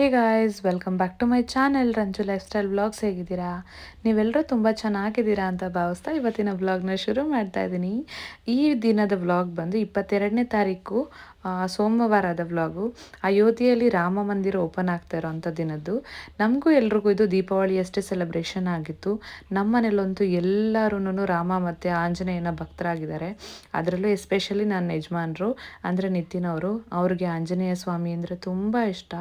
Hey guys welcome back to my channel Ranju lifestyle vlogs ಹೇಗಿದ್ದೀರಾ? ನೀವೆಲ್ಲರೂ ತುಂಬ ಚೆನ್ನಾಗಿದ್ದೀರಾ ಅಂತ ಭಾವಿಸ್ತಾ ಇವತ್ತಿನ ವ್ಲಾಗ್ನ ಶುರು ಮಾಡ್ತಾ ಇದ್ದೀನಿ. ಈ ದಿನದ ವ್ಲಾಗ್ ಬಂದು ಇಪ್ಪತ್ತೆರಡನೇ ತಾರೀಕು ಸೋಮವಾರದ ವ್ಲಾಗು ಅಯೋಧ್ಯೆಯಲ್ಲಿ ರಾಮ ಮಂದಿರ ಓಪನ್ ಆಗ್ತಾ ಇರೋವಂಥ ದಿನದ್ದು. ನಮಗೂ ಎಲ್ರಿಗೂ ಇದು ದೀಪಾವಳಿಯಷ್ಟೇ ಸೆಲೆಬ್ರೇಷನ್ ಆಗಿತ್ತು. ನಮ್ಮ ಮನೇಲಂತೂ ಎಲ್ಲರೂ ರಾಮ ಮತ್ತು ಆಂಜನೇಯನ ಭಕ್ತರಾಗಿದ್ದಾರೆ. ಅದರಲ್ಲೂ ಎಸ್ಪೆಷಲಿ ನನ್ನ ಯಜಮಾನರು, ಅಂದರೆ ನಿತಿನ್ ಅವರು, ಅವ್ರಿಗೆ ಆಂಜನೇಯ ಸ್ವಾಮಿ ಅಂದರೆ ತುಂಬ ಇಷ್ಟ.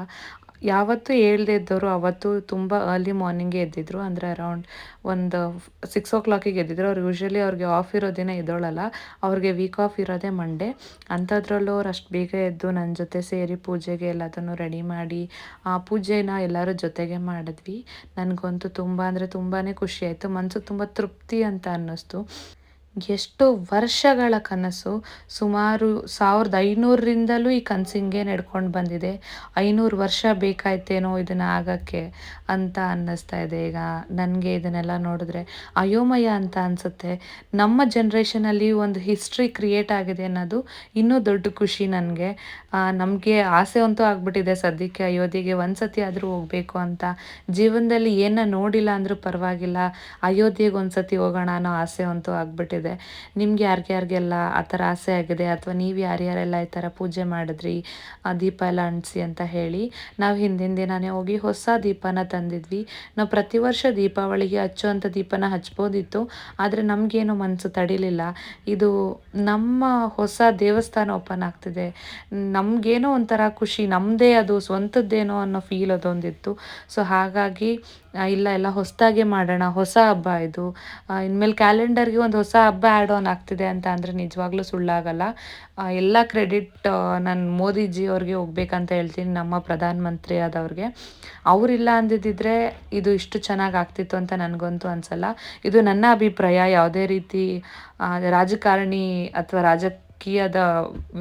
ಯಾವತ್ತೂ ಹೇಳ್ದೇ ಇದ್ದವರು ಅವತ್ತು ತುಂಬ ಅರ್ಲಿ ಮಾರ್ನಿಂಗೇ ಎದ್ದಿದ್ರು, ಅಂದರೆ ಅರೌಂಡ್ ಒಂದು ಸಿಕ್ಸ್ ಓ ಕ್ಲಾಕಿಗೆ ಎದ್ದಿದ್ರು. ಅವ್ರು ಯೂಶ್ವಲಿ ಅವ್ರಿಗೆ ಆಫ್ ಇರೋ ದಿನ ಎದ್ದೋಳಲ್ಲ ಅವ್ರಿಗೆ ವೀಕ್ ಆಫ್ ಇರೋದೇ ಮಂಡೇ ಅಂಥದ್ರಲ್ಲೂ ಅವ್ರು ಅಷ್ಟು ಬೇಗ ಎದ್ದು ನನ್ನ ಜೊತೆ ಸೇರಿ ಪೂಜೆಗೆ ಎಲ್ಲದನ್ನು ರೆಡಿ ಮಾಡಿ, ಆ ಪೂಜೆನ ಎಲ್ಲರೂ ಜೊತೆಗೆ ಮಾಡಿದ್ವಿ. ನನಗಂತೂ ತುಂಬ, ಅಂದರೆ ತುಂಬಾ ಖುಷಿ ಆಯಿತು. ಮನಸ್ಸು ತುಂಬ ತೃಪ್ತಿ ಅಂತ ಅನ್ನಿಸ್ತು. ಎಷ್ಟು ವರ್ಷಗಳ ಕನಸು ಸುಮಾರು ಸಾವಿರದ ಐನೂರರಿಂದಲೂ ಈ ಕನಸಿಂಗೆ ನಡ್ಕೊಂಡು ಬಂದಿದೆ. ಐನೂರು ವರ್ಷ ಬೇಕಾಯ್ತೇನೋ ಇದನ್ನು ಆಗೋಕ್ಕೆ ಅಂತ ಅನ್ನಿಸ್ತಾ ಇದೆ. ಈಗ ನನಗೆ ಇದನ್ನೆಲ್ಲ ನೋಡಿದ್ರೆ ಅಯೋಮಯ ಅಂತ ಅನಿಸುತ್ತೆ. ನಮ್ಮ ಜನ್ರೇಷನಲ್ಲಿ ಒಂದು ಹಿಸ್ಟ್ರಿ ಕ್ರಿಯೇಟ್ ಆಗಿದೆ ಅನ್ನೋದು ಇನ್ನೂ ದೊಡ್ಡ ಖುಷಿ ನನಗೆ. ನಮಗೆ ಆಸೆ ಅಂತೂ ಆಗಿಬಿಟ್ಟಿದೆ ಸದ್ಯಕ್ಕೆ ಅಯೋಧ್ಯೆಗೆ ಒಂದು ಸತಿ ಆದರೂ ಹೋಗಬೇಕು ಅಂತ. ಜೀವನದಲ್ಲಿ ಏನನ್ನ ನೋಡಿಲ್ಲ ಅಂದರೂ ಪರವಾಗಿಲ್ಲ. ಅಯೋಧ್ಯೆಗೆ ಒಂದು ಸತಿ ಹೋಗೋಣ ಅನ್ನೋ ಆಸೆ ಅಂತೂ ಆಗ್ಬಿಟ್ಟಿದೆ. ನಿಮ್ಗೆ ಯಾರಿಗ್ಯಾರಿಗೆಲ್ಲ ಆ ಥರ ಆಸೆ ಆಗಿದೆ ಅಥವಾ ನೀವು ಯಾರ್ಯಾರೆಲ್ಲ ಈ ಥರ ಪೂಜೆ ಮಾಡಿದ್ರಿ, ಆ ದೀಪ ಎಲ್ಲ ಅಂಟಿಸಿ ಅಂತ ಹೇಳಿ ನಾವು ಹಿಂದಿನ ದಿನನೇ ಹೋಗಿ ಹೊಸ ದೀಪನ ತಂದಿದ್ವಿ. ನಾವು ಪ್ರತಿ ವರ್ಷ ದೀಪಾವಳಿಗೆ ಹಚ್ಚುವಂಥ ದೀಪನ ಹಚ್ಬೋದಿತ್ತು, ಆದರೆ ನಮಗೇನು ಮನಸ್ಸು ತಡಿಲಿಲ್ಲ. ಇದು ನಮ್ಮ ಹೊಸ ದೇವಸ್ಥಾನ ಓಪನ್ ಆಗ್ತಿದೆ. ನಮಗೇನೋ ಒಂಥರ ಖುಷಿ ನಮ್ಮದೇ ಅದು ಸ್ವಂತದ್ದೇನೋ ಅನ್ನೋ ಫೀಲ್ ಅದೊಂದಿತ್ತು. ಸೊ ಹಾಗಾಗಿ ಇಲ್ಲ, ಎಲ್ಲ ಹೊಸದಾಗೆ ಮಾಡೋಣ, ಹೊಸ ಹಬ್ಬ ಇದು. ಇನ್ಮೇಲೆ ಕ್ಯಾಲೆಂಡರ್ಗೆ ಒಂದು ಹೊಸ ಹಬ್ಬ ಆ್ಯಡ್ ಆನ್ ಆಗ್ತಿದೆ ಅಂತ ಅಂದರೆ ನಿಜವಾಗ್ಲೂ ಸುಳ್ಳಾಗಲ್ಲ. ಎಲ್ಲ ಕ್ರೆಡಿಟ್ ನಾನು ಮೋದಿಜಿ ಅವ್ರಿಗೆ ಹೋಗ್ಬೇಕಂತ ಹೇಳ್ತೀನಿ, ನಮ್ಮ ಪ್ರಧಾನಮಂತ್ರಿ ಆದವ್ರಿಗೆ. ಅವರಿಲ್ಲ ಅಂದಿದ್ದಿದ್ರೆ ಇದು ಇಷ್ಟು ಚೆನ್ನಾಗಿ ಆಗ್ತಿತ್ತು ಅಂತ ನನಗಂತೂ ಅನಿಸಲ್ಲ. ಇದು ನನ್ನ ಅಭಿಪ್ರಾಯ, ಯಾವುದೇ ರೀತಿ ರಾಜಕಾರಣಿ ಅಥವಾ ರಾಜಕೀಯದ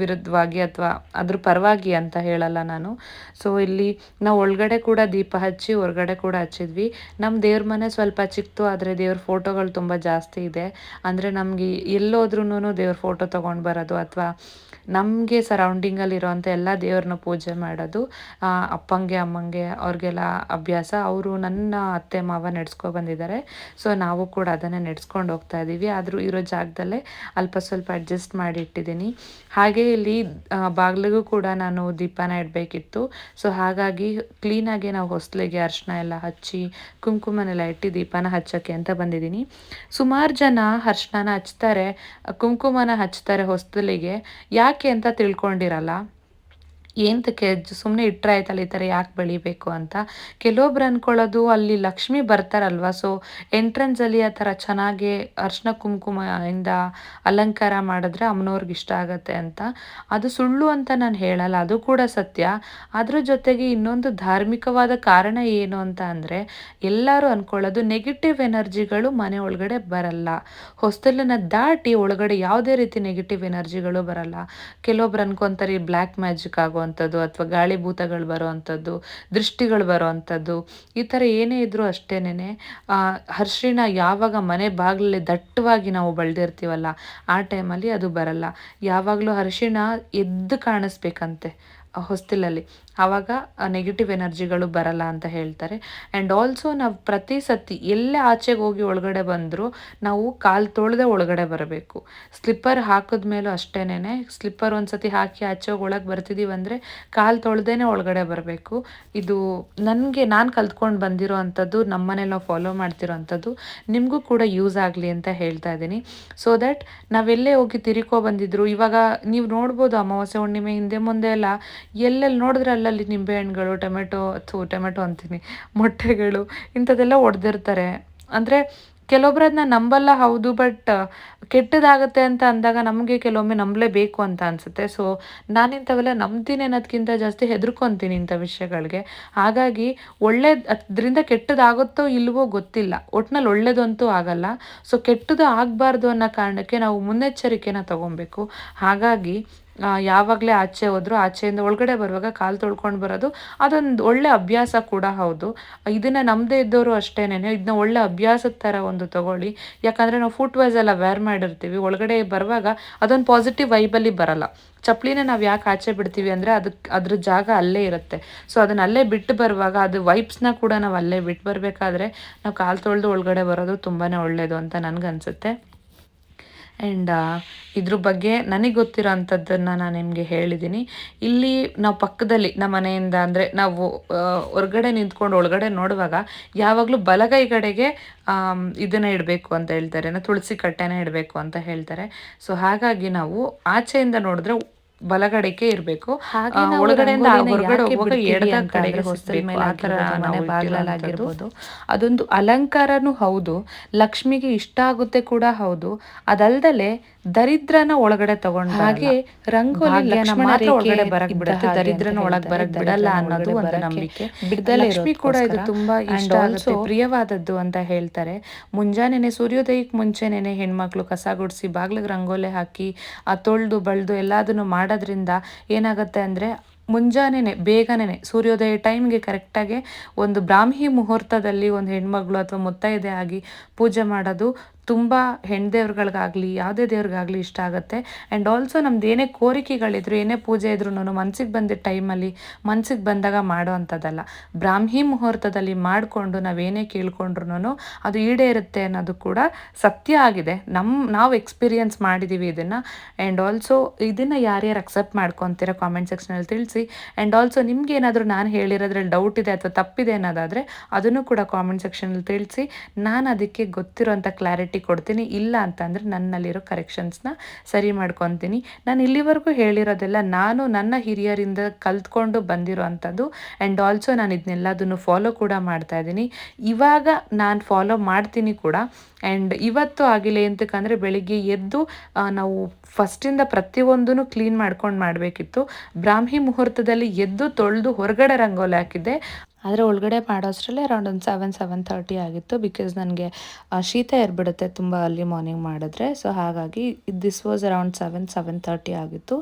ವಿರುದ್ಧವಾಗಿ ಅಥವಾ ಅದ್ರ ಪರವಾಗಿ ಅಂತ ಹೇಳಲ್ಲ ನಾನು. ಸೊ ಇಲ್ಲಿ ನಾವು ಒಳಗಡೆ ಕೂಡ ದೀಪ ಹಚ್ಚಿ ಹೊರಗಡೆ ಕೂಡ ಹಚ್ಚಿದ್ವಿ. ನಮ್ಮ ದೇವ್ರ ಮನೆ ಸ್ವಲ್ಪ ಚಿಕ್ಕದು ಆದರೆ ದೇವ್ರ ಫೋಟೋಗಳು ತುಂಬ ಜಾಸ್ತಿ ಇದೆ. ಅಂದರೆ ನಮಗೆ ಎಲ್ಲೋದ್ರೂ ದೇವ್ರ ಫೋಟೋ ತೊಗೊಂಡು ಬರೋದು ಅಥವಾ ನಮಗೆ ಸರೌಂಡಿಂಗಲ್ಲಿ ಇರೋವಂಥ ಎಲ್ಲ ದೇವ್ರನ್ನ ಪೂಜೆ ಮಾಡೋದು ಅಪ್ಪಂಗೆ, ಅಮ್ಮಂಗೆ ಅವ್ರಿಗೆಲ್ಲ ಅಭ್ಯಾಸ. ಅವರು ನನ್ನ ಅತ್ತೆ, ಮಾವ ನಡೆಸ್ಕೊ ಬಂದಿದ್ದಾರೆ. ಸೊ ನಾವು ಕೂಡ ಅದನ್ನೇ ನಡೆಸ್ಕೊಂಡು ಹೋಗ್ತಾ ಇದ್ದೀವಿ ಆದರೂ ಇರೋ ಜಾಗದಲ್ಲೇ ಅಲ್ಪ ಸ್ವಲ್ಪ ಅಡ್ಜಸ್ಟ್ ಮಾಡಿ ಇಟ್ಟಿದ್ದೀನಿ ಹಾಗೆ ಇಲ್ಲಿ ಬಾಗಿಲಿಗೂ ಕೂಡ ನಾನು ದೀಪನ ಇಡಬೇಕಿತ್ತು. ಸೊ ಹಾಗಾಗಿ ಕ್ಲೀನಾಗಿ ನಾವು ಹೊಸ್ಲಿಗೆ ಅರ್ಶಿನ ಎಲ್ಲ ಹಚ್ಚಿ, ಕುಂಕುಮನೆಲ್ಲ ಇಟ್ಟು ದೀಪನ ಹಚ್ಚೋಕ್ಕೆ ಅಂತ ಬಂದಿದ್ದೀನಿ. ಸುಮಾರು ಜನ ಅರ್ಶಿನ ಹಚ್ತಾರೆ, ಕುಂಕುಮನ ಹಚ್ತಾರೆ ಹೊಸ್ದಲಿಗೆ ಯಾಕೆ ಅಂತ ತಿಳ್ಕೊಂಡಿರಲ್ಲ. ಏಂತಕ್ಕೆ ಸುಮ್ಮನೆ ಇಟ್ಟರೆ ಆಯ್ತಲ್ಲ ಈ ಥರ ಯಾಕೆ ಬೆಳಿಬೇಕು ಅಂತ. ಕೆಲವೊಬ್ರು ಅಂದ್ಕೊಳ್ಳೋದು ಅಲ್ಲಿ ಲಕ್ಷ್ಮಿ ಬರ್ತಾರಲ್ವ ಸೊ ಎಂಟ್ರೆನ್ಸಲ್ಲಿ ಆ ಥರ ಚೆನ್ನಾಗಿ ಅರ್ಶಿನ ಕುಂಕುಮ ಇಂದ ಅಲಂಕಾರ ಮಾಡಿದ್ರೆ ಅಮ್ಮನವ್ರಿಗೆ ಇಷ್ಟ ಆಗತ್ತೆ ಅಂತ. ಅದು ಸುಳ್ಳು ಅಂತ ನಾನು ಹೇಳಲ್ಲ, ಅದು ಕೂಡ ಸತ್ಯ. ಅದ್ರ ಜೊತೆಗೆ ಇನ್ನೊಂದು ಧಾರ್ಮಿಕವಾದ ಕಾರಣ ಏನು ಅಂತ ಅಂದರೆ, ಎಲ್ಲರೂ ಅಂದ್ಕೊಳ್ಳೋದು ನೆಗೆಟಿವ್ ಎನರ್ಜಿಗಳು ಮನೆ ಒಳಗಡೆ ಬರಲ್ಲ. ಹೊಸ್ತಲನ್ನ ದಾಟಿ ಒಳಗಡೆ ಯಾವುದೇ ರೀತಿ ನೆಗೆಟಿವ್ ಎನರ್ಜಿಗಳು ಬರಲ್ಲ. ಕೆಲವೊಬ್ರು ಅನ್ಕೊಂತಾರೆ ಬ್ಲ್ಯಾಕ್ ಮ್ಯಾಜಿಕ್ ಆಗುವಂಥದ್ದು ಅಥವಾ ಗಾಳಿಭೂತಗಳು ಬರುವಂಥದ್ದು, ದೃಷ್ಟಿಗಳು ಬರುವಂಥದ್ದು, ಈ ಥರ ಏನೇ ಇದ್ರೂ ಆ, ಹರ್ಷಿಣ ಯಾವಾಗ ಮನೆ ಬಾಗಿಲಲ್ಲಿ ದಟ್ಟವಾಗಿ ನಾವು ಬಳ್ದಿರ್ತೀವಲ್ಲ, ಆ ಟೈಮಲ್ಲಿ ಅದು ಬರಲ್ಲ. ಯಾವಾಗಲೂ ಅರಿಶಿಣ ಎದ್ದು ಕಾಣಿಸ್ಬೇಕಂತೆ ಹೊಸ್ತಿಲಲ್ಲಿ. ಆವಾಗ ನೆಗೆಟಿವ್ ಎನರ್ಜಿಗಳು ಬರಲ್ಲ ಅಂತ ಹೇಳ್ತಾರೆ. ಆ್ಯಂಡ್ ಆಲ್ಸೋ ನಾವು ಪ್ರತಿ ಸತಿ ಎಲ್ಲೇ ಆಚೆಗೆ ಹೋಗಿ ಒಳಗಡೆ ಬಂದರೂ ನಾವು ಕಾಲು ತೊಳೆದೆ ಒಳಗಡೆ ಬರಬೇಕು. ಸ್ಲಿಪ್ಪರ್ ಹಾಕಿದ್ಮೇಲೂ ಅಷ್ಟೇನೆ ಸ್ಲಿಪ್ಪರ್ ಒಂದು ಸತಿ ಹಾಕಿ ಆಚೆ ಹೋಗಿ ಒಳಗೆ ಬರ್ತಿದ್ದೀವಿ ಅಂದರೆ ಕಾಲು ತೊಳೆದೇನೆ ಒಳಗಡೆ ಬರಬೇಕು. ಇದು ನನಗೆ ನಾನು ಕಲ್ತ್ಕೊಂಡು ಬಂದಿರೋ ಅಂಥದ್ದು, ನಮ್ಮನೇಲಿ ನಾವು ಫಾಲೋ ಮಾಡ್ತಿರೋ ಅಂಥದ್ದು ನಿಮಗೂ ಕೂಡ ಯೂಸ್ ಆಗಲಿ ಅಂತ ಹೇಳ್ತಾ ಇದ್ದೀನಿ. ಸೊ ದ್ಯಾಟ್ ನಾವೆಲ್ಲೇ ಹೋಗಿ ತಿರ್ಕೊ ಬಂದಿದ್ರು, ಇವಾಗ ನೀವು ನೋಡ್ಬೋದು ಅಮಾವಾಸ್ಯೆ ಹುಣ್ಣಿಮೆ ಹಿಂದೆ ಮುಂದೆ ಎಲ್ಲ ಎಲ್ಲೆಲ್ಲಿ ನೋಡಿದ್ರೆ ಅಲ್ಲಲ್ಲಿ ನಿಂಬೆಹಣ್ಣುಗಳು ಟೊಮೆಟೊ, ಥೂ, ಟೊಮೆಟೊ ಅಂತೀನಿ, ಮೊಟ್ಟೆಗಳು, ಇಂಥದ್ದೆಲ್ಲ ಒಡೆದಿರ್ತಾರೆ. ಅಂದರೆ ಕೆಲವೊಬ್ರು ಅದನ್ನ ನಂಬಲ್ಲ ಹೌದು, ಬಟ್ ಕೆಟ್ಟದಾಗತ್ತೆ ಅಂತ ಅಂದಾಗ ನಮಗೆ ಕೆಲವೊಮ್ಮೆ ನಂಬಲೇಬೇಕು ಅಂತ ಅನಿಸುತ್ತೆ. ಸೊ ನಾನು ಇಂಥವೆಲ್ಲ ನಂಬ್ತೀನಿ ಅನ್ನೋದಕ್ಕಿಂತ ಜಾಸ್ತಿ ಹೆದರ್ಕೊತೀನಿ ಇಂಥ ವಿಷಯಗಳಿಗೆ. ಹಾಗಾಗಿ ಒಳ್ಳೆ ಅದರಿಂದ ಕೆಟ್ಟದಾಗುತ್ತೋ ಇಲ್ವೋ ಗೊತ್ತಿಲ್ಲ. ಒಟ್ನಲ್ಲಿ ಒಳ್ಳೇದಂತೂ ಆಗಲ್ಲ. ಸೊ ಕೆಟ್ಟದು ಆಗಬಾರ್ದು ಅನ್ನೋ ಕಾರಣಕ್ಕೆ ನಾವು ಮುನ್ನೆಚ್ಚರಿಕೆನ ತಗೊಬೇಕು. ಹಾಗಾಗಿ ಯಾವಾಗಲೇ ಆಚೆ ಹೋದ್ರು ಆಚೆಯಿಂದ ಒಳಗಡೆ ಬರುವಾಗ ಕಾಲು ತೊಳ್ಕೊಂಡು ಬರೋದು, ಅದೊಂದು ಒಳ್ಳೆ ಅಭ್ಯಾಸ ಕೂಡ ಹೌದು. ಇದನ್ನು ನಮ್ಮದೇ ಇದ್ದವರು ಅಷ್ಟೇನೆ ಇದನ್ನ ಒಳ್ಳೆ ಅಭ್ಯಾಸದ ಥರ ಒಂದು ತಗೊಳ್ಳಿ. ಯಾಕಂದರೆ ನಾವು ಫುಟ್ ವೈಸ್ ಎಲ್ಲ ವೇರ್ ಮಾಡಿರ್ತೀವಿ, ಒಳಗಡೆ ಬರುವಾಗ ಅದೊಂದು ಪಾಸಿಟಿವ್ ವೈಬಲ್ಲಿ ಬರಲ್ಲ. ಚಪ್ಪಲಿನ ನಾವು ಯಾಕೆ ಆಚೆ ಬಿಡ್ತೀವಿ ಅಂದರೆ ಅದಕ್ಕೆ ಅದ್ರ ಜಾಗ ಅಲ್ಲೇ ಇರುತ್ತೆ. ಸೊ ಅದನ್ನ ಅಲ್ಲೇ ಬಿಟ್ಟು ಬರುವಾಗ ಅದು ವೈಪ್ಸ್ನ ಕೂಡ ನಾವು ಅಲ್ಲೇ ಬಿಟ್ಟು ಬರಬೇಕಾದ್ರೆ ನಾವು ಕಾಲು ತೊಳೆದು ಒಳಗಡೆ ಬರೋದು ತುಂಬಾ ಒಳ್ಳೆಯದು ಅಂತ ನನಗನ್ಸುತ್ತೆ. ಆ್ಯಂಡ್ ಇದ್ರ ಬಗ್ಗೆ ನನಗೆ ಗೊತ್ತಿರೋ ಅಂಥದ್ದನ್ನು ನಾನು ನಿಮಗೆ ಹೇಳಿದ್ದೀನಿ ಇಲ್ಲಿ ನಾವು ಪಕ್ಕದಲ್ಲಿ ನಮ್ಮ ಮನೆಯಿಂದ ಅಂದರೆ ನಾವು ಹೊರಗಡೆ ನಿಂತ್ಕೊಂಡು ಒಳಗಡೆ ನೋಡುವಾಗ ಯಾವಾಗಲೂ ಬಲಗೈ ಕಡೆಗೆ ಇದನ್ನು ಇಡಬೇಕು ಅಂತ ಹೇಳ್ತಾರೆ. ತುಳಸಿ ಕಟ್ಟೆನ ಇಡಬೇಕು ಅಂತ ಹೇಳ್ತಾರೆ. ಸೊ ಹಾಗಾಗಿ ನಾವು ಆಚೆಯಿಂದ ನೋಡಿದ್ರೆ ಬಲಗಡೆಗೆ ಇರಬೇಕು. ಒಳಗಡೆಯಿಂದ ಹೊರಗಡೆ ಹೋಗುವಾಗ ಎಡದ ಕಡೆಗೆ ಆ ಥರ ನಾವು. ಅದೊಂದು ಅಲಂಕಾರನೂ ಹೌದು. ಲಕ್ಷ್ಮಿಗೆ ಇಷ್ಟ ಆಗುತ್ತೆ ಕೂಡ ಹೌದು. ಅದಲ್ದಲೆ ದರಿದ್ರನ ಒಳಗಡೆ ತಗೊಂಡ ಹಾಗೆ ರಂಗೋಲಿ ಒಳಗಡೆ ಬರಕ್ ಬಿಡುತ್ತೆ, ದರಿದ್ರನ ಒಳಗ್ ಬರಕ್ ಬಿಡಲ್ಲ ಅನ್ನೋದು ಒಂದು ನಂಬಿಕೆ. ಲಕ್ಷ್ಮಿ ಕೂಡ ಇದು ತುಂಬಾ ಇಷ್ಟ ಆಗುತ್ತೆ. ಪ್ರಿಯವಾದದ್ದು ಅಂತ ಹೇಳ್ತಾರೆ. ಮುಂಜಾನೆನೆ ಸೂರ್ಯೋದಯಕ್ಕೆ ಮುಂಚೆನೆ ಹೆಣ್ಮಕ್ಳು ಕಸ ಗುಡಿಸಿ ಬಾಗ್ಲಿಗೆ ರಂಗೋಲೆ ಹಾಕಿ ಆ ತೊಳ್ದು ಬಳ್ದು ಎಲ್ಲದನ್ನು ಮಾಡೋದ್ರಿಂದ ಏನಾಗುತ್ತೆ ಅಂದರೆ ಮುಂಜಾನೆನೆ ಬೇಗನೆ ಸೂರ್ಯೋದಯ ಟೈಮ್ಗೆ ಕರೆಕ್ಟಾಗಿ ಒಂದು ಬ್ರಾಹ್ಮಿ ಮುಹೂರ್ತದಲ್ಲಿ ಒಂದು ಹೆಣ್ಮಗಳು ಅಥವಾ ಮುತ್ತೈದೆ ಆಗಿ ಪೂಜೆ ಮಾಡೋದು ತುಂಬ ಹೆಣ್ದೇವ್ರುಗಳಿಗಾಗಲಿ, ಯಾವುದೇ ದೇವ್ರಿಗಾಗಲಿ ಇಷ್ಟ ಆಗುತ್ತೆ. ಆ್ಯಂಡ್ ಆಲ್ಸೋ ನಮ್ದು ಏನೇ ಕೋರಿಕೆಗಳಿದ್ರು, ಏನೇ ಪೂಜೆ ಇದ್ರೂ ಮನ್ಸಿಗೆ ಬಂದಿದ್ದ ಟೈಮಲ್ಲಿ ಮನ್ಸಿಗೆ ಬಂದಾಗ ಮಾಡೋ ಅಂಥದ್ದಲ್ಲ. ಬ್ರಾಹ್ಮಿ ಮುಹೂರ್ತದಲ್ಲಿ ಮಾಡಿಕೊಂಡು ನಾವೇನೇ ಕೇಳ್ಕೊಂಡ್ರು ಅದು ಈಡೇರುತ್ತೆ ಅನ್ನೋದು ಕೂಡ ಸತ್ಯ ಆಗಿದೆ. ನಮ್ಮ ನಾವು ಎಕ್ಸ್ಪೀರಿಯನ್ಸ್ ಮಾಡಿದ್ದೀವಿ ಇದನ್ನು. ಆ್ಯಂಡ್ ಆಲ್ಸೋ ಇದನ್ನು ಯಾರ್ಯಾರು ಅಕ್ಸೆಪ್ಟ್ ಮಾಡ್ಕೊತೀರಾ ಕಾಮೆಂಟ್ ಸೆಕ್ಷನಲ್ಲಿ ತಿಳಿಸಿ. ಆ್ಯಂಡ್ ಆಲ್ಸೋ ನಿಮ್ಗೆ ಏನಾದರೂ ನಾನು ಹೇಳಿರೋದ್ರಲ್ಲಿ ಡೌಟ್ ಇದೆ ಅಥವಾ ತಪ್ಪಿದೆ ಅನ್ನೋದಾದರೆ ಅದನ್ನು ಕೂಡ ಕಾಮೆಂಟ್ ಸೆಕ್ಷನಲ್ಲಿ ತಿಳಿಸಿ. ನಾನು ಅದಕ್ಕೆ ಗೊತ್ತಿರೋಂಥ ಕ್ಲಾರಿಟಿ ಕೊಡ್ತೀನಿ, ಇಲ್ಲ ಅಂತಂದರೆ ನನ್ನಲ್ಲಿರೋ ಕರೆಕ್ಷನ್ಸ್ನ ಸರಿ ಮಾಡ್ಕೊತೀನಿ. ನಾನು ಇಲ್ಲಿವರೆಗೂ ಹೇಳಿರೋದೆಲ್ಲ ನಾನು ನನ್ನ ಹಿರಿಯರಿಂದ ಕಲ್ತ್ಕೊಂಡು ಬಂದಿರೋ ಅಂಥದ್ದು ಆ್ಯಂಡ್ ಆಲ್ಸೋ ನಾನು ಇದನ್ನೆಲ್ಲದನ್ನು ಫಾಲೋ ಕೂಡ ಮಾಡ್ತಾ ಇದ್ದೀನಿ. ಇವಾಗ ನಾನು ಫಾಲೋ ಮಾಡ್ತೀನಿ ಕೂಡ ಆ್ಯಂಡ್ ಇವತ್ತು ಆಗಿಲ್ಲ ಎಂತಕ್ಕಂದರೆ ಬೆಳಿಗ್ಗೆ ಎದ್ದು ನಾವು ಫಸ್ಟಿಂದ ಪ್ರತಿಯೊಂದೂ ಕ್ಲೀನ್ ಮಾಡ್ಕೊಂಡು ಮಾಡಬೇಕಿತ್ತು. ಬ್ರಾಹ್ಮಿ ಮುಹೂರ್ತದಲ್ಲಿ ಎದ್ದು ತೊಳೆದು ಹೊರಗಡೆ ರಂಗೋಲಿ ಹಾಕಿದ್ದೆ. ಆದರೆ ಒಳಗಡೆ ಮಾಡೋ ಅಷ್ಟರಲ್ಲೇ ಅರೌಂಡ್ ಒಂದು ಸೆವೆನ್ ಸೆವೆನ್ ತರ್ಟಿ ಆಗಿತ್ತು ಬಿಕಾಸ್ ನನಗೆ ಶೀತ ಏರ್ಬಿಡುತ್ತೆ ತುಂಬ ಅರ್ಲಿ ಮಾರ್ನಿಂಗ್ ಮಾಡಿದ್ರೆ. ಸೊ ಹಾಗಾಗಿ this was around seven seven thirty ಆಗಿತ್ತು.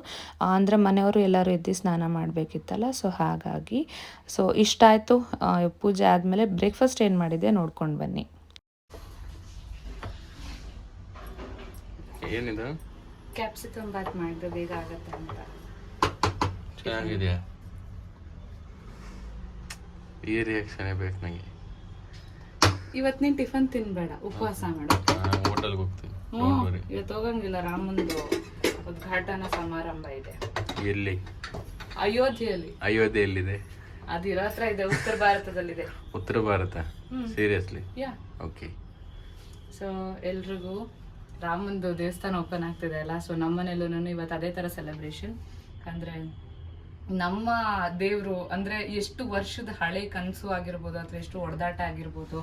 ಅಂದರೆ ಮನೆಯವರು ಎಲ್ಲರೂ ಎದ್ದು ಸ್ನಾನ ಮಾಡಬೇಕಿತ್ತಲ್ಲ ಸೊ ಹಾಗಾಗಿ ಸೊ ಇಷ್ಟ ಆಯಿತು. ಪೂಜೆ ಆದಮೇಲೆ ಬ್ರೇಕ್ಫಾಸ್ಟ್ ಏನು ಮಾಡಿದೆ ನೋಡ್ಕೊಂಡು ಬನ್ನಿ. ಏನಿದು? ಕ್ಯಾಪ್ಸಿಕಮ್ ಬಾತ್ ಮಾಡಿದ್ರೆ ಬೇಗ ಆಗುತ್ತೆ ಅಂತ ಚೆನ್ನಾಗಿದೆಯಾ? ಈ ರಿಯಾಕ್ಷನ್ ಬೇಕು ನನಗೆ ಇವತ್ತು ನೀನು ಟಿಫನ್ ತಿನ್ಬೇಡ ಉಪವಾಸ ಮಾಡು. ಹೋಟೆಲ್ಗೆ ಹೋಗ್ತೀನಿ. ಇವತ್ತು ಹೋಗಂಗಿಲ್ಲ ರಾಮಂದು ಉದ್ಘಾಟನಾ ಸಮಾರಂಭ ಇದೆ. ಎಲ್ಲಿ? ಅಯೋಧ್ಯೆಯಲ್ಲಿ. ಅಯೋಧ್ಯೆ ಎಲ್ಲಿದೆ ಅದು ಇರೋ ಹತ್ರ ಇದೆ ಉತ್ತರ ಭಾರತದಲ್ಲಿದೆ. ಉತ್ತರ ಭಾರತ? ಸೀರಿಯಸ್ಲಿ ಯಾ ಓಕೆ ಸೊ ಎಲ್ರಿಗೂ ರಾಮಂದು ದೇವಸ್ಥಾನ ಓಪನ್ ಆಗ್ತಿದೆ ಅಲ್ಲ? ಸೊ ನಮ್ಮ ಮನೇಲೂ ಇವತ್ತು ಅದೇ ಥರ ಸೆಲೆಬ್ರೇಷನ್ ಅಂದರೆ ನಮ್ಮ ದೇವರು ಅಂದ್ರೆ ಎಷ್ಟು ವರ್ಷದ ಹಳೆ ಕನಸು ಆಗಿರ್ಬೋದು ಅಥವಾ ಎಷ್ಟು ಹೊಡೆದಾಟ ಆಗಿರ್ಬೋದು,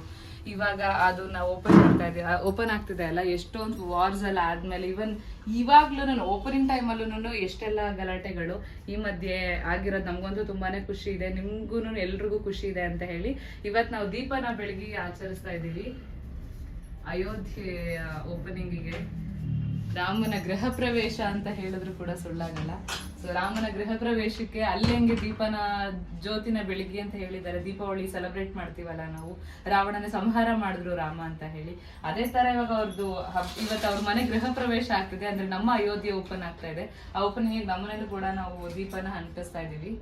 ಇವಾಗ ಅದು ನಾವು ಓಪನ್ ಮಾಡ್ತಾ ಇದೀವಿ ಓಪನ್ ಆಗ್ತಿದೆ ಅಲ್ಲ ಎಷ್ಟೊಂದು ವಾರ್ಸ್ ಎಲ್ಲ ಆದ್ಮೇಲೆ ಇವನ್ ಇವಾಗ್ಲೂ ಓಪನಿಂಗ್ ಟೈಮಲ್ಲೂ ಎಷ್ಟೆಲ್ಲ ಗಲಾಟೆಗಳು ಈ ಮಧ್ಯೆ ಆಗಿರೋದು ನಮಗಂತೂ ತುಂಬಾನೇ ಖುಷಿ ಇದೆ ನಿಮ್ಗೂ ಎಲ್ರಿಗೂ ಖುಷಿ ಇದೆ ಅಂತ ಹೇಳಿ. ಇವತ್ತು ನಾವು ದೀಪನ ಬೆಳಗ್ಗೆ ಆಚರಿಸ್ತಾ ಇದ್ದೀವಿ. ಅಯೋಧ್ಯೆಯ ಓಪನಿಂಗಿಗೆ ರಾಮನ ಗೃಹ ಪ್ರವೇಶ ಅಂತ ಹೇಳಿದ್ರು ಕೂಡ ಸುಳ್ಳಾಗಲ್ಲ. ಸೊ ರಾಮನ ಗೃಹ ಪ್ರವೇಶಕ್ಕೆ ಅಲ್ಲಿ ಹೆಂಗೆ ದೀಪನ ಜ್ಯೋತಿನ ಬೆಳಿಗ್ಗೆ ಅಂತ ಹೇಳಿದ್ದಾರೆ. ದೀಪಾವಳಿ ಸೆಲೆಬ್ರೇಟ್ ಮಾಡ್ತೀವಲ್ಲ ನಾವು. ರಾವಣನ ಸಂಹಾರ ಮಾಡಿದ್ರು ರಾಮ ಅಂತ ಹೇಳಿ. ಅದೇ ತರ ಇವಾಗ ಅವ್ರದ್ದು ಇವತ್ತು ಅವ್ರ ಮನೆ ಗೃಹ ಪ್ರವೇಶ ಆಗ್ತಿದೆ. ಅಂದ್ರೆ ನಮ್ಮ ಅಯೋಧ್ಯೆ ಓಪನ್ ಆಗ್ತಾ ಇದೆ. ಆ ಓಪನಿಂಗ್ ನಮ್ಮನೇಲೂ ಕೂಡ ನಾವು ದೀಪನ ಇದೀವಿ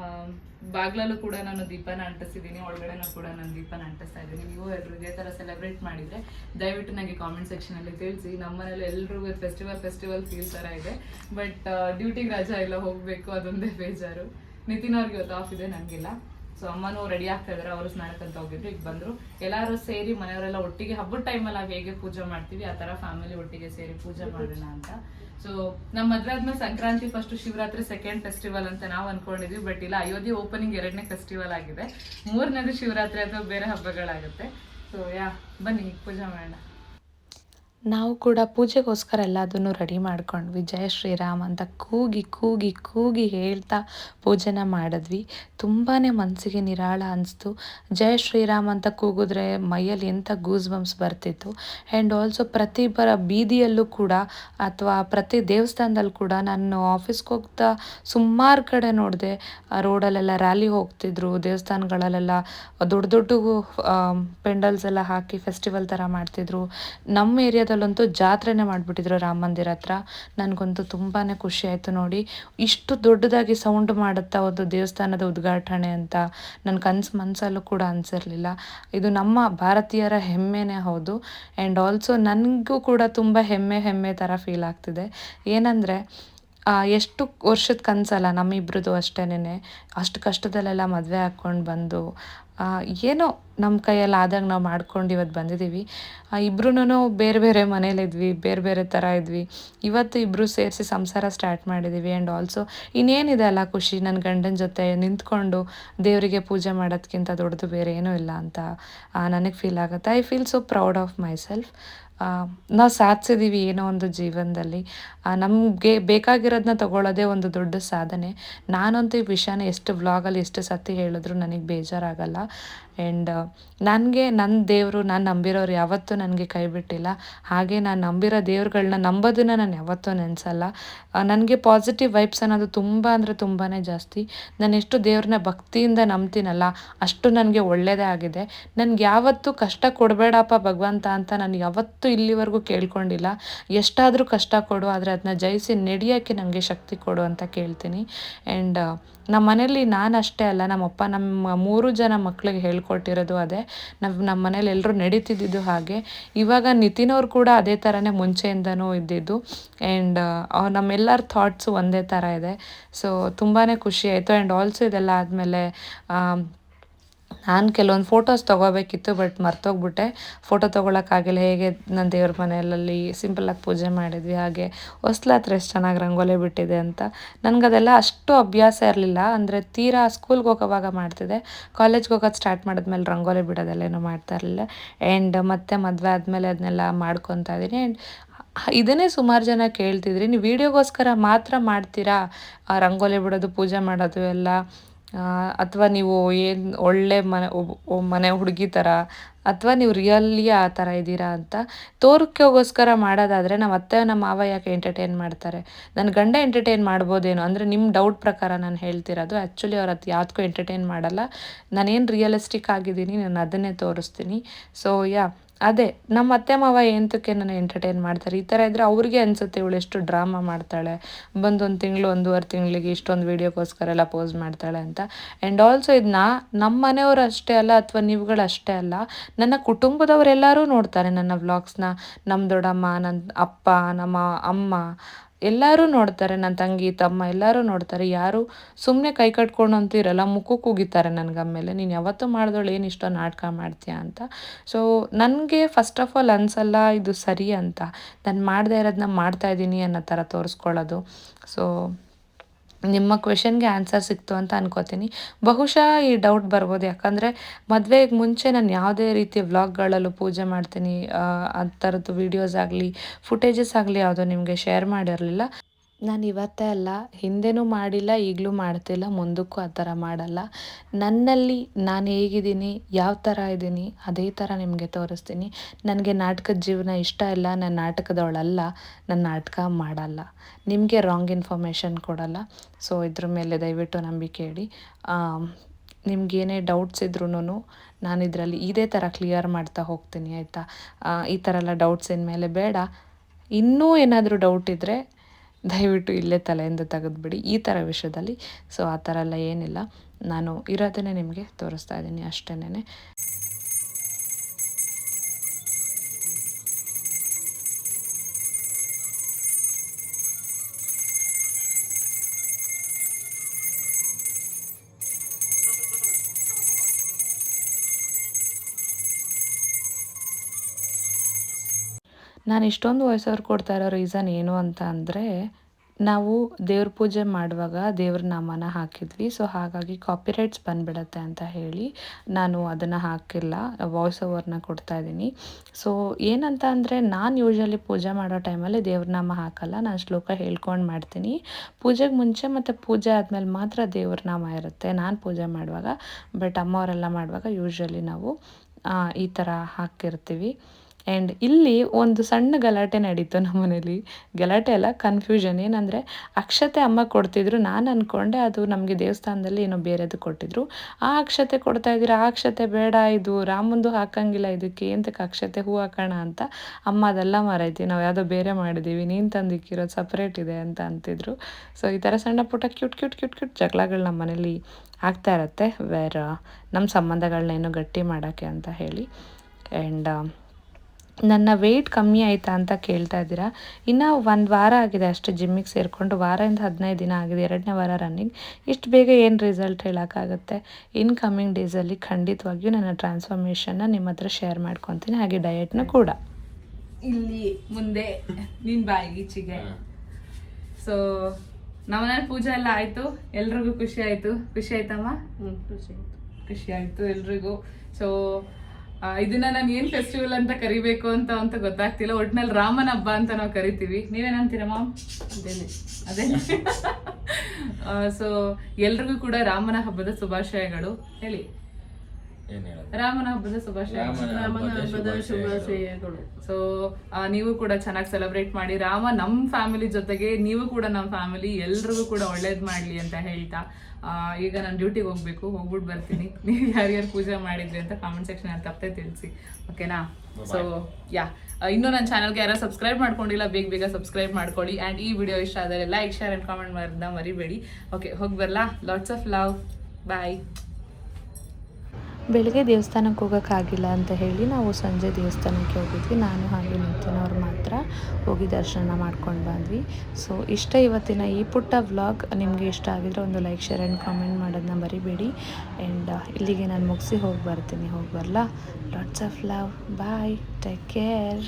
ಆಮ್, ಬಾಗ್ಲಲ್ಲೂ ಕೂಡ ನಾನು ದೀಪನ ಅಂಟಿಸಿದ್ದೀನಿ, ಒಳಗಡೆನೂ ಕೂಡ ನಾನು ದೀಪನ ಅಂಟಿಸ್ತಾ ಇದ್ದೀನಿ. ನೀವು ಎಲ್ಲರೂ ಇದೇ ಥರ ಸೆಲೆಬ್ರೇಟ್ ಮಾಡಿದರೆ ದಯವಿಟ್ಟು ನನಗೆ ಕಾಮೆಂಟ್ ಸೆಕ್ಷನಲ್ಲಿ ತಿಳಿಸಿ. ನಮ್ಮನೇಲಿ ಎಲ್ರಿಗೂ ಫೆಸ್ಟಿವಲ್ ಫೆಸ್ಟಿವಲ್ ಫೀಲ್ ಥರ ಇದೆ. ಬಟ್ ಡ್ಯೂಟಿಗೆ ರಜಾ ಇಲ್ಲ, ಹೋಗಬೇಕು, ಅದೊಂದೇ ಬೇಜಾರು. ನಿತಿನ್ ಅವ್ರಿಗೆ ಇವತ್ತು ಆಫ್ ಇದೆ ನನಗಿಲ್ಲ. ಸೊ ಅಮ್ಮನೂ ರೆಡಿ ಆಗ್ತಾ ಅವರು ಸ್ನಾನಕ್ಕಂತ ಹೋಗಿದ್ರು, ಈಗ ಬಂದ್ರು. ಎಲ್ಲರೂ ಸೇರಿ ಮನೆಯವರೆಲ್ಲ ಒಟ್ಟಿಗೆ ಹಬ್ಬದ ಟೈಮಲ್ಲಿ ನಾವು ಹೇಗೆ ಪೂಜೆ ಮಾಡ್ತೀವಿ, ಆ ಥರ ಫ್ಯಾಮಿಲಿ ಒಟ್ಟಿಗೆ ಸೇರಿ ಪೂಜೆ ಮಾಡೋಣ ಅಂತ. ಸೊ ನಮ್ಮ ಮದ್ವೆ ಆದ್ಮೇಲೆ Sankranti first Shivaratri second festival ಅಂತ ನಾವು ಅನ್ಕೊಂಡಿದ್ವಿ ಬಟ್ ಇಲ್ಲ, ಅಯೋಧ್ಯೆ ಓಪನಿಂಗ್ ಎರಡನೇ ಫೆಸ್ಟಿವಲ್ ಆಗಿದೆ. ಮೂರನೇದು ಶಿವರಾತ್ರಿ ಅಥವಾ ಬೇರೆ ಹಬ್ಬಗಳಾಗುತ್ತೆ. ಸೊ ಯಾ ಬನ್ನಿ ಪೂಜೆ ಮಾಡೋಣ. ನಾವು ಕೂಡ ಪೂಜೆಗೋಸ್ಕರ ಎಲ್ಲದನ್ನು ರೆಡಿ ಮಾಡ್ಕೊಂಡ್ವಿ. ಜಯ ಶ್ರೀರಾಮ್ ಅಂತ ಕೂಗಿ ಕೂಗಿ ಕೂಗಿ ಹೇಳ್ತಾ ಪೂಜೆನ ಮಾಡಿದ್ವಿ. ತುಂಬಾ ಮನಸ್ಸಿಗೆ ನಿರಾಳ ಅನಿಸ್ತು. ಜಯ ಶ್ರೀರಾಮ್ ಅಂತ ಕೂಗಿದ್ರೆ ಮೈಯಲ್ಲಿ ಎಂಥ ಗೂಸ್ ಬಂಪ್ಸ್ ಬರ್ತಿತ್ತು. ಆ್ಯಂಡ್ ಆಲ್ಸೋ ಪ್ರತಿ ಬೀದಿಯಲ್ಲೂ ಕೂಡ ಅಥವಾ ಪ್ರತಿ ದೇವಸ್ಥಾನದಲ್ಲಿ ಕೂಡ ನಾನು ಆಫೀಸ್ಗೆ ಹೋಗ್ತಾ ಸುಮಾರು ಕಡೆ ನೋಡಿದೆ. ರೋಡಲ್ಲೆಲ್ಲ ರ್ಯಾಲಿ ಹೋಗ್ತಿದ್ರು. ದೇವಸ್ಥಾನಗಳಲ್ಲೆಲ್ಲ ದೊಡ್ಡ ದೊಡ್ಡ ಪೆಂಡಲ್ಸ್ ಎಲ್ಲ ಹಾಕಿ ಫೆಸ್ಟಿವಲ್ ಥರ ಮಾಡ್ತಿದ್ರು. ನಮ್ಮ ಏರಿಯಾದಲ್ಲಂತೂ ಜಾತ್ರೆನೇ ಮಾಡಿಬಿಟ್ಟಿದ್ರು ರಾಮ ಮಂದಿರ ಹತ್ರ. ನನಗಂತೂ ತುಂಬಾ ಖುಷಿ ಆಯಿತು ನೋಡಿ. ಇಷ್ಟು ದೊಡ್ಡದಾಗಿ ಸೌಂಡ್ ಮಾಡುತ್ತಾ ಒಂದು ದೇವಸ್ಥಾನದ ಉದ್ಘಾಟನೆ ಅಂತ ನನ್ನ ಕನ್ಸು ಮನಸಲ್ಲೂ ಕೂಡ ಅನಿಸಿರಲಿಲ್ಲ. ಇದು ನಮ್ಮ ಭಾರತೀಯರ ಹೆಮ್ಮೆನೇ ಹೌದು. ಆ್ಯಂಡ್ ಆಲ್ಸೋ ನನಗೂ ಕೂಡ ತುಂಬ ಹೆಮ್ಮೆ ಹೆಮ್ಮೆ ಥರ ಫೀಲ್ ಆಗ್ತಿದೆ. ಏನಂದರೆ ಎಷ್ಟು ವರ್ಷದ ಕನಸಲ್ಲ ನಮ್ಮಿಬ್ರದ್ದು ಅಷ್ಟೇನೆ ಅಷ್ಟು ಕಷ್ಟದಲ್ಲೆಲ್ಲ ಮದುವೆ ಹಾಕ್ಕೊಂಡು ಬಂದು ಏನೋ ನಮ್ಮ ಕೈಯಲ್ಲಿ ಆದಾಗ ನಾವು ಮಾಡ್ಕೊಂಡು ಇವತ್ತು ಬಂದಿದ್ದೀವಿ ಇಬ್ರೂ ಬೇರೆ ಬೇರೆ ಮನೇಲಿದ್ವಿ ಬೇರೆ ಬೇರೆ ಥರ ಇದ್ವಿ. ಇವತ್ತು ಇಬ್ಬರು ಸೇರಿಸಿ ಸಂಸಾರ ಸ್ಟಾರ್ಟ್ ಮಾಡಿದ್ದೀವಿ ಆ್ಯಂಡ್ ಆಲ್ಸೋ ಇನ್ನೇನಿದೆ ಅಲ್ಲ ಖುಷಿ ನನ್ನ ಗಂಡನ ಜೊತೆ ನಿಂತ್ಕೊಂಡು ದೇವರಿಗೆ ಪೂಜೆ ಮಾಡೋದಕ್ಕಿಂತ ದೊಡ್ಡದು ಬೇರೆ ಏನೂ ಇಲ್ಲ ಅಂತ ನನಗೆ ಫೀಲ್ ಆಗುತ್ತೆ. I feel so proud of myself ನಾವು ಸಾಧಿಸಿದ್ದೀವಿ ಏನೋ ಒಂದು ಜೀವನದಲ್ಲಿ. ನಮಗೆ ಬೇಕಾಗಿರೋದನ್ನ ತಗೊಳ್ಳೋದೇ ಒಂದು ದೊಡ್ಡ ಸಾಧನೆ. ನಾನಂತೂ ಈ ವಿಷಯನ ಎಷ್ಟು ವ್ಲಾಗಲ್ಲಿ ಎಷ್ಟು ಸತಿ ಹೇಳಿದ್ರು ನನಗೆ ಬೇಜಾರಾಗಲ್ಲ. ಆ್ಯಂಡ್ ನನಗೆ ನನ್ನ ದೇವರು, ನಾನು ನಂಬಿರೋರು ಯಾವತ್ತೂ ನನಗೆ ಕೈ ಬಿಟ್ಟಿಲ್ಲ. ಹಾಗೆ ನಾನು ನಂಬಿರೋ ದೇವ್ರುಗಳ್ನ ನಂಬೋದನ್ನ ನಾನು ಯಾವತ್ತೂ ನೆನೆಸಲ್ಲ. ನನಗೆ ಪಾಸಿಟಿವ್ ವೈಬ್ಸ್ ಅನ್ನೋದು ತುಂಬ ಅಂದರೆ ತುಂಬಾ ಜಾಸ್ತಿ. ನಾನು ಎಷ್ಟು ದೇವ್ರನ್ನ ಭಕ್ತಿಯಿಂದ ನಂಬ್ತೀನಲ್ಲ, ಅಷ್ಟು ನನಗೆ ಒಳ್ಳೆಯದೇ ಆಗಿದೆ. ನನಗೆ ಯಾವತ್ತೂ ಕಷ್ಟ ಕೊಡಬೇಡಪ್ಪ ಭಗವಂತ ಅಂತ ನಾನು ಯಾವತ್ತೂ ಇಲ್ಲಿವರೆಗೂ ಕೇಳ್ಕೊಂಡಿಲ್ಲ. ಎಷ್ಟಾದರೂ ಕಷ್ಟ ಕೊಡು, ಆದರೆ ಅದನ್ನ ಜಯಿಸಿ ನಡೆಯೋಕ್ಕೆ ನನಗೆ ಶಕ್ತಿ ಕೊಡು ಅಂತ ಕೇಳ್ತೀನಿ. ಆ್ಯಂಡ್ ನಮ್ಮ ಮನೇಲಿ ನಾನು ಅಷ್ಟೇ ಅಲ್ಲ, ನಮ್ಮಪ್ಪ, ನಮ್ಮ ಮೂರು ಜನ ಮಕ್ಕಳಿಗೆ ಮಕ್ಳಿಗೆ ಹೇಳ್ಕೊಟ್ಟಿರೋದು ಅದೇ. ನಮ್ಮ ನಮ್ಮ ಮನೇಲಿ ಎಲ್ಲರೂ ನಡೀತಿದ್ದಿದ್ದು ಹಾಗೆ. ಇವಾಗ ನಿತಿನ್ ಅವ್ರು ಕೂಡ ಅದೇ ಥರನೇ ಮುಂಚೆಯಿಂದನೂ ಇದ್ದಿದ್ದು. ಆ್ಯಂಡ್ ನಮ್ಮೆಲ್ಲರ ಥಾಟ್ಸು ಒಂದೇ ಥರ ಇದೆ. ಸೊ ತುಂಬಾ ಖುಷಿ ಆಯಿತು. ಆ್ಯಂಡ್ ಆಲ್ಸೋ ಇದೆಲ್ಲ ಆದಮೇಲೆ ನಾನು ಕೆಲವೊಂದು ಫೋಟೋಸ್ ತೊಗೋಬೇಕಿತ್ತು ಬಟ್ ಮರ್ತೋಗ್ಬಿಟ್ಟೆ. ಫೋಟೋ ತೊಗೊಳಕ್ಕಾಗಿಲ್ಲ, ಹೇಗೆ ನನ್ನ ದೇವ್ರ ಮನೆಯಲ್ಲಿ ಸಿಂಪಲ್ಲಾಗಿ ಪೂಜೆ ಮಾಡಿದ್ವಿ, ಹಾಗೆ ಹೊಸ್ಲಾತ್ರ ಎಷ್ಟು ಚೆನ್ನಾಗಿ ರಂಗೋಲಿ ಬಿಟ್ಟಿದೆ ಅಂತ. ನನಗದೆಲ್ಲ ಅಷ್ಟು ಅಭ್ಯಾಸ ಇರಲಿಲ್ಲ, ಅಂದರೆ ತೀರಾ ಸ್ಕೂಲ್ಗೆ ಹೋಗೋವಾಗ ಮಾಡ್ತಿದ್ದೆ. ಕಾಲೇಜ್ಗೆ ಹೋಗೋದು ಸ್ಟಾರ್ಟ್ ಮಾಡಿದ್ಮೇಲೆ ರಂಗೋಲಿ ಬಿಡೋದೆಲ್ಲ ಏನೂ ಮಾಡ್ತಾ ಇರಲಿಲ್ಲ. ಆ್ಯಂಡ್ ಮತ್ತೆ ಮದುವೆ ಆದಮೇಲೆ ಅದನ್ನೆಲ್ಲ ಮಾಡ್ಕೊತಾ ಇದ್ದೀನಿ. ಆ್ಯಂಡ್ ಇದನ್ನೇ ಸುಮಾರು ಜನ ಕೇಳ್ತಿದ್ರಿ, ನೀವು ವೀಡಿಯೋಗೋಸ್ಕರ ಮಾತ್ರ ಮಾಡ್ತೀರಾ? ರಂಗೋಲೆ ರಂಗೋಲಿ ಬಿಡೋದು, ಪೂಜೆ ಮಾಡೋದು ಎಲ್ಲ? ಅಥವಾ ನೀವು ಏನು ಒಳ್ಳೆ ಮನೆ ಮನೆ ಹುಡುಗಿ ಥರ ಅಥವಾ ನೀವು ರಿಯಲ್ಲಿ ಆ ಥರ ಇದ್ದೀರಾ ಅಂತ ತೋರಿಕೆಗೋಸ್ಕರ ಮಾಡೋದಾದರೆ ನಮ್ಮ ಅತ್ತೆ ನಮ್ಮ ಮಾವ ಯಾಕೆ ಎಂಟರ್ಟೈನ್ ಮಾಡ್ತಾರೆ? ನನ್ನ ಗಂಡ ಎಂಟರ್ಟೈನ್ ಮಾಡ್ಬೋದೇನೋ, ಅಂದರೆ ನಿಮ್ಮ ಡೌಟ್ ಪ್ರಕಾರ ನಾನು ಹೇಳ್ತಿರೋದು. ಆ್ಯಕ್ಚುಲಿ ಅವ್ರು ಅದು ಯಾವುದಕ್ಕೂ ಎಂಟರ್ಟೈನ್ ಮಾಡಲ್ಲ. ನಾನೇನು ರಿಯಲಿಸ್ಟಿಕ್ ಆಗಿದ್ದೀನಿ, ನಾನು ಅದನ್ನೇ ತೋರಿಸ್ತೀನಿ. ಸೊ ಯಾ ಅದೇ, ನಮ್ಮ ಅತ್ತೆ ಮಾವ ಎಂತಕ್ಕೆ ನನ್ನ ಎಂಟರ್ಟೈನ್ ಮಾಡ್ತಾರೆ? ಈ ಥರ ಇದ್ದರೆ ಅವ್ರಿಗೆ ಅನಿಸುತ್ತೆ ಇವಳು ಎಷ್ಟು ಡ್ರಾಮಾ ಮಾಡ್ತಾಳೆ. ಬಂದೊಂದು ತಿಂಗಳು, ಒಂದೂವರೆ ತಿಂಗಳಿಗೆ ಇಷ್ಟೊಂದು ವೀಡಿಯೋಗೋಸ್ಕರ ಎಲ್ಲ ಪೋಸ್ ಮಾಡ್ತಾಳೆ ಅಂತ. ಆ್ಯಂಡ್ ಆಲ್ಸೋ ಇದನ್ನ ನಮ್ಮ ಮನೆಯವರು ಅಷ್ಟೇ ಅಲ್ಲ, ಅಥವಾ ನೀವುಗಳು ಅಷ್ಟೇ ಅಲ್ಲ, ನನ್ನ ಕುಟುಂಬದವರೆಲ್ಲರೂ ನೋಡ್ತಾರೆ ನನ್ನ ವ್ಲಾಗ್ಸ್ನ ನಮ್ಮ ದೊಡ್ಡಮ್ಮ ನನ್ನ ಅಪ್ಪ, ನಮ್ಮ ಅಮ್ಮ ಎಲ್ಲರೂ ನೋಡ್ತಾರೆ ನನ್ನ ತಂಗಿ, ತಮ್ಮ ಎಲ್ಲರೂ ನೋಡ್ತಾರೆ. ಯಾರು ಸುಮ್ಮನೆ ಕೈ ಕಟ್ಕೊಂಡು ಅಂತಿರಲ್ಲ ಮುಖಕ್ಕೆ ನನಗೆ ಆಮೇಲೆ ನೀನು ಯಾವತ್ತೂ ಮಾಡಿದವಳು ಏನು ಇಷ್ಟೋ ನಾಟಕ ಮಾಡ್ತೀಯ ಅಂತ. ಸೊ ನನಗೆ ಫಸ್ಟ್ ಆಫ್ ಆಲ್ ಅನ್ಸಲ್ಲ, ಇದು ಸರಿ ಅಂತ. ನಾನು ಮಾಡದೇ ಇರೋದನ್ನ ಮಾಡ್ತಾಯಿದ್ದೀನಿ ಅನ್ನೋ ಥರ ತೋರಿಸ್ಕೊಳ್ಳೋದು. ಸೊ ನಿಮ್ಮ ಕ್ವೆಶನ್ಗೆ ಆನ್ಸರ್ ಸಿಕ್ತು ಅಂತ ಅನ್ಕೋತೀನಿ. ಬಹುಶಃ ಈ ಡೌಟ್ ಬರ್ಬೋದು. ಯಾಕಂದರೆ ಮದುವೆಗೆ ಮುಂಚೆ ನಾನು ಯಾವುದೇ ರೀತಿಯ ವ್ಲಾಗ್ಗಳಲ್ಲೂ ಪೂಜೆ ಮಾಡ್ತೀನಿ. ಆ ಥರದ್ದು ವೀಡಿಯೋಸ್ ಆಗಲಿ ಫುಟೇಜಸ್ ಆಗಲಿ ಯಾವುದೋ ನಿಮಗೆ ಶೇರ್ ಮಾಡಿರಲಿಲ್ಲ. ನಾನು ಇವತ್ತೇ ಅಲ್ಲ, ಹಿಂದೆನೂ ಮಾಡಿಲ್ಲ, ಈಗಲೂ ಮಾಡ್ತಿಲ್ಲ, ಮುಂದಕ್ಕೂ ಆ ಥರ ಮಾಡಲ್ಲ. ನನ್ನಲ್ಲಿ ನಾನು ಹೇಗಿದ್ದೀನಿ, ಯಾವ ಥರ ಇದ್ದೀನಿ, ಅದೇ ಥರ ನಿಮಗೆ ತೋರಿಸ್ತೀನಿ. ನನಗೆ ನಾಟಕದ ಜೀವನ ಇಷ್ಟ ಇಲ್ಲ, ನಾನು ನಾಟಕದವಳಲ್ಲ, ನಾನು ನಾಟಕ ಮಾಡಲ್ಲ. ನಿಮಗೆ ರಾಂಗ್ ಇನ್ಫಾರ್ಮೇಷನ್ ಕೊಡಲ್ಲ. ಸೊ ಇದ್ರ ಮೇಲೆ ದಯವಿಟ್ಟು ನಂಬಿಕೆ ಇಡಿ. ನಿಮ್ಗೇನೇ ಡೌಟ್ಸ್ ಇದ್ರೂ ನಾನು ಇದರಲ್ಲಿ ಇದೇ ಥರ ಕ್ಲಿಯರ್ ಮಾಡ್ತಾ ಹೋಗ್ತೀನಿ, ಆಯಿತಾ? ಈ ಥರ ಎಲ್ಲ ಡೌಟ್ಸ್ ಇನ್ಮೇಲೆ ಬೇಡ. ಇನ್ನೂ ಏನಾದರೂ ಡೌಟ್ ಇದ್ದರೆ ದಯವಿಟ್ಟು ಇಲ್ಲೇ ತಲೆಯಿಂದ ತೆಗೆದುಬಿಡಿ. ಈ ಥರ ವಿಷಯದಲ್ಲಿ. ಸೊ ಆ ಥರ ಎಲ್ಲ ಏನಿಲ್ಲ. ನಾನು ಇರೋದನ್ನೇ ನಿಮಗೆ ತೋರಿಸ್ತಾ ಇದ್ದೀನಿ. ಅಷ್ಟೇನೆ ನಾನು ಇಷ್ಟೊಂದು ವಾಯ್ಸ್ ಕೊಡ್ತಾ ಇರೋ ರೀಸನ್ ಏನು ಅಂತ ಅಂದರೆ, ನಾವು ದೇವ್ರ ಪೂಜೆ ಮಾಡುವಾಗ ದೇವ್ರ ನಾಮನ ಹಾಕಿದ್ವಿ. ಸೊ ಹಾಗಾಗಿ ಕಾಪಿರೈಟ್ಸ್ ಬಂದ್ಬಿಡತ್ತೆ ಅಂತ ಹೇಳಿ ನಾನು ಅದನ್ನು ಹಾಕಿಲ್ಲ ವಾಯ್ಸ್ ಓವರ್ನ ಕೊಡ್ತಾ ಇದ್ದೀನಿ. ಸೊ ಏನಂತ ಅಂದರೆ, ನಾನು ಯೂಶ್ವಲಿ ಪೂಜೆ ಮಾಡೋ ಟೈಮಲ್ಲಿ ದೇವ್ರ ನಾಮ ಹಾಕಲ್ಲ. ನಾನು ಶ್ಲೋಕ ಹೇಳ್ಕೊಂಡು ಮಾಡ್ತೀನಿ. ಪೂಜೆಗೆ ಮುಂಚೆ ಮತ್ತು ಪೂಜೆ ಆದಮೇಲೆ ಮಾತ್ರ ದೇವ್ರ ನಾಮ ಇರುತ್ತೆ. ನಾನು ಪೂಜೆ ಮಾಡುವಾಗ ಬಟ್ ಅಮ್ಮವರೆಲ್ಲ ಮಾಡುವಾಗ ಯೂಶ್ವಲಿ ನಾವು ಈ ಥರ ಹಾಕಿರ್ತೀವಿ. ಆ್ಯಂಡ್ ಇಲ್ಲಿ ಒಂದು ಸಣ್ಣ ಗಲಾಟೆ ನಡೀತು ನಮ್ಮ ಮನೇಲಿ. ಗಲಾಟೆ ಅಲ್ಲ ಕನ್ಫ್ಯೂಷನ್ ಏನಂದರೆ, ಅಕ್ಷತೆ ಅಮ್ಮ ಕೊಡ್ತಿದ್ರು. ನಾನು ಅಂದ್ಕೊಂಡೆ ಅದು ನಮಗೆ ದೇವಸ್ಥಾನದಲ್ಲಿ ಏನೋ ಬೇರೆದು ಕೊಟ್ಟಿದ್ರು. ಆ ಅಕ್ಷತೆ ಕೊಡ್ತಾ ಇದ್ದೀರಾ? ಆ ಅಕ್ಷತೆ ಬೇಡ ಇದು. ರಾಮಂದು ಹಾಕಂಗಿಲ್ಲ ಇದಕ್ಕೆ. ಎಂತಕ್ಕೆ ಅಕ್ಷತೆ? ಹೂ ಹಾಕೋಣ ಅಂತ. ಅಮ್ಮ ಅದೆಲ್ಲ ಮಾರೈತಿ, ನಾವು ಯಾವುದೋ ಬೇರೆ ಮಾಡಿದ್ದೀವಿ ನೀನು ತಂದಿಕ್ಕಿರೋದು ಸಪ್ರೇಟ್ ಇದೆ ಅಂತ ಅಂತಿದ್ರು. ಸೊ ಈ ಥರ ಸಣ್ಣ ಪುಟ್ಟ ಕ್ಯೂಟ್ ಕ್ಯೂಟ್ ಕ್ಯೂಟ್ ಕ್ಯೂಟ್ ಜಗಳಗಳು ನಮ್ಮ ಮನೇಲಿ ಆಗ್ತಾ ಇರತ್ತೆ. ವೇರ್ ನಮ್ಮ ಸಂಬಂಧಗಳನ್ನೇನು ಗಟ್ಟಿ ಮಾಡೋಕ್ಕೆ ಅಂತ ಹೇಳಿ. ಆ್ಯಂಡ್ ನನ್ನ ವೆಯ್ಟ್ ಕಮ್ಮಿ ಆಯಿತಾ ಅಂತ ಕೇಳ್ತಾ ಇದ್ದೀರಾ? ಇನ್ನು ಒಂದು ವಾರ ಆಗಿದೆ ಅಷ್ಟು ಜಿಮ್ಮಿಗೆ ಸೇರಿಕೊಂಡು. ವಾರದಿಂದ ಹದಿನೈದು ದಿನ ಆಗಿದೆ. ಎರಡನೇ ವಾರ ರನ್ನಿಂಗ್ ಇಷ್ಟು ಬೇಗ ಏನು ರಿಸಲ್ಟ್ ಹೇಳೋಕ್ಕಾಗುತ್ತೆ? ಇನ್ ಕಮ್ಮಿಂಗ್ ಡೇಸಲ್ಲಿ ಖಂಡಿತವಾಗಿಯೂ ನನ್ನ ಟ್ರಾನ್ಸ್ಫಾರ್ಮೇಷನ್ನ ನಿಮ್ಮ ಹತ್ರ ಶೇರ್ ಮಾಡ್ಕೊತೀನಿ. ಹಾಗೆ ಡಯೆಟ್ನ ಕೂಡ. ಇಲ್ಲಿ ಮುಂದೆ ನಿನ್ನ ಬಾಯಿಗೀಚಿಗೆ ಸೊ ನಮ್ಮನೇಲಿ ಪೂಜೆ ಎಲ್ಲ ಆಯಿತು. ಎಲ್ರಿಗೂ ಖುಷಿ ಆಯಿತು. ಖುಷಿ ಆಯ್ತಮ್ಮ? ಖುಷಿ ಆಯಿತು. ಎಲ್ರಿಗೂ. ಸೊ ಇದನ್ನ ನಾನು ಏನ್ ಫೆಸ್ಟಿವಲ್ ಅಂತ ಕರಿಬೇಕು ಅಂತ ಅಂತ ಗೊತ್ತಾಗ್ತಿಲ್ಲ. ಒಟ್ನಲ್ಲಿ ರಾಮನ ಹಬ್ಬ ಅಂತ ನಾವು ಕರಿತೀವಿ. ನೀವೇನಂತೀರ ಮಾಮ್? ಅದೇ ಸೊ ಎಲ್ರಿಗೂ ಕೂಡ ರಾಮನ ಹಬ್ಬದ ಶುಭಾಶಯಗಳು. ಹೇಳಿ. ಏನ್ ಶುಭಾಶಯ ರಾಮನ ಹಬ್ಬದ ಶುಭಾಶಯಗಳು. ಶುಭಾಶಯಗಳು. ಸೊ ನೀವು ಕೂಡ ಚೆನ್ನಾಗಿ ಸೆಲೆಬ್ರೇಟ್ ಮಾಡಿ ರಾಮ ನಮ್ಮ ಫ್ಯಾಮಿಲಿ ಜೊತೆಗೆ ನೀವು ಕೂಡ ನಮ್ಮ ಫ್ಯಾಮಿಲಿ ಎಲ್ರಿಗೂ ಕೂಡ ಒಳ್ಳೇದ್ ಮಾಡ್ಲಿ ಅಂತ ಹೇಳ್ತಾ ಈಗ ನಾನು ಡ್ಯೂಟಿಗೆ ಹೋಗ್ಬೇಕು ಹೋಗ್ಬಿಟ್ಟು ಬರ್ತೀನಿ. ನೀವು ಯಾರ್ಯಾರು ಪೂಜೆ ಮಾಡಿದ್ರಿ ಅಂತ ಕಾಮೆಂಟ್ ಸೆಕ್ಷನ್ ಅಲ್ಲಿ ತಪ್ಪದೆ ತಿಳಿಸಿ. ಓಕೆನಾ ಸೊ ಯಾ ಇನ್ನೂ ನನ್ನ ಚಾನಲ್ಗೆ ಯಾರು ಸಬ್ಸ್ಕ್ರೈಬ್ ಮಾಡ್ಕೊಂಡಿಲ್ಲ ಬೇಗ ಬೇಗ ಸಬ್ಸ್ಕ್ರೈಬ್ ಮಾಡ್ಕೊಳ್ಳಿ. ಆ್ಯಂಡ್ ಈ ವಿಡಿಯೋ ಇಷ್ಟ ಆದರೆ ಲೈಕ್ ಶೇರ್ ಆ್ಯಂಡ್ ಕಾಮೆಂಟ್ ಮಾಡಿದ್ದ ಮರಿಬೇಡಿ. ಓಕೆ ಹೋಗಿ ಬರಲಾ? ಲಾಟ್ಸ್ ಆಫ್ ಲವ್ ಬಾಯ್ ಬೆಳಿಗ್ಗೆ ದೇವಸ್ಥಾನಕ್ಕೆ ಹೋಗೋಕ್ಕಾಗಿಲ್ಲ ಅಂತ ಹೇಳಿ ನಾವು ಸಂಜೆ ದೇವಸ್ಥಾನಕ್ಕೆ ಹೋಗಿದ್ವಿ. ನಾನು, ಹಾಗೆ ನಿಂತಿನವ್ರು ಮಾತ್ರ ಹೋಗಿ ದರ್ಶನ ಮಾಡ್ಕೊಂಡು ಬಂದ್ವಿ. ಸೊ ಇಷ್ಟ ಇವತ್ತಿನ ಈ ಪುಟ್ಟ ವ್ಲಾಗ್. ನಿಮಗೆ ಇಷ್ಟ ಆಗಿದ್ರೆ ಒಂದು ಲೈಕ್, ಶೇರ್ ಆ್ಯಂಡ್ ಕಾಮೆಂಟ್ ಮಾಡೋದನ್ನ ಬರಿಬೇಡಿ ಆ್ಯಂಡ್ ಇಲ್ಲಿಗೆ ನಾನು ಮುಗಿಸಿ ಹೋಗಿ ಬರ್ತೀನಿ. ಹೋಗಿ ಬರಲಾ? Lots of love bye take care